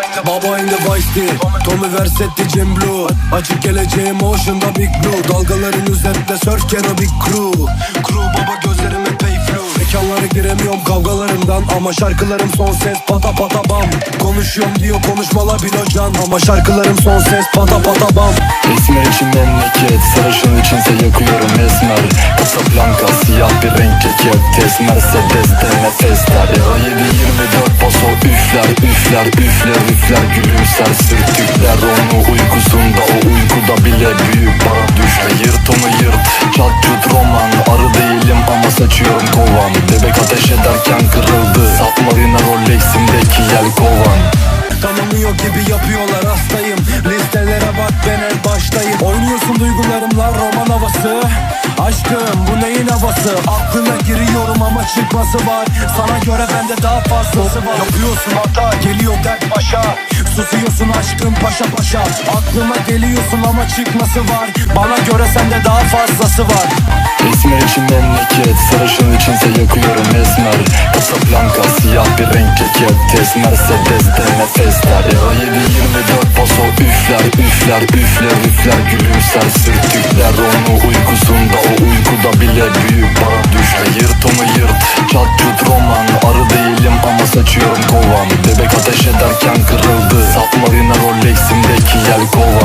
Vice'di Tommy Versetti Jim Blue. Açık geleceğim Ocean'da Big Blue. Dalgaların üzerinde surfken o Big Crew. Crew baba gözlerim kavgalarımdan Ama şarkılarım son ses pata pata bam. Konuşuyorum diyor konuşmalar bilocan Ama şarkılarım son ses pata pata bam. Esmer için memleket Sarışın içinse yakıyorum esmer. Casablanca siyah bir renk ceket Tez Mercedes'te nefesler Euro 724 paso üfler üfler üfler üfler Gülümser sürtükler. Onu uykusunda O uykuda bile büyük para düşle Yırt onu yırt. Çat çut roman Arı değilim ama saçıyorum kovan. Bebek ateş ederken kırıldı Tanımıyor gibi yapıyorlar hastayım. Listelere bak ben en baştayım. Oynuyorsun duygularımla roman havası. Aşkım bu neyin havası? Aklına giriyorum ama çıkması var. Sana göre bende daha fazlası var. Yapıyorsun hata. Geliyor dert başa. Susuyorsun aşkım paşa paşa. Aklıma geliyorsun ama çıkması var. Bana göre sende daha fazlası var. Esmer için memleket Sarışın içinse yakıyorum esmer bir renk ceket Tez Mercedes'te nefesler Euro 724 paso üfler üfler üfler üfler Gülümser sürtükler. Onu uykusunda O uykuda bile büyük para düşle Yırt onu yırt çat çut roman. Arı değilim ama saçıyorum kovan. Bebek ateş ederken kırıldı. Submarina Rolex'imdeki yel kovan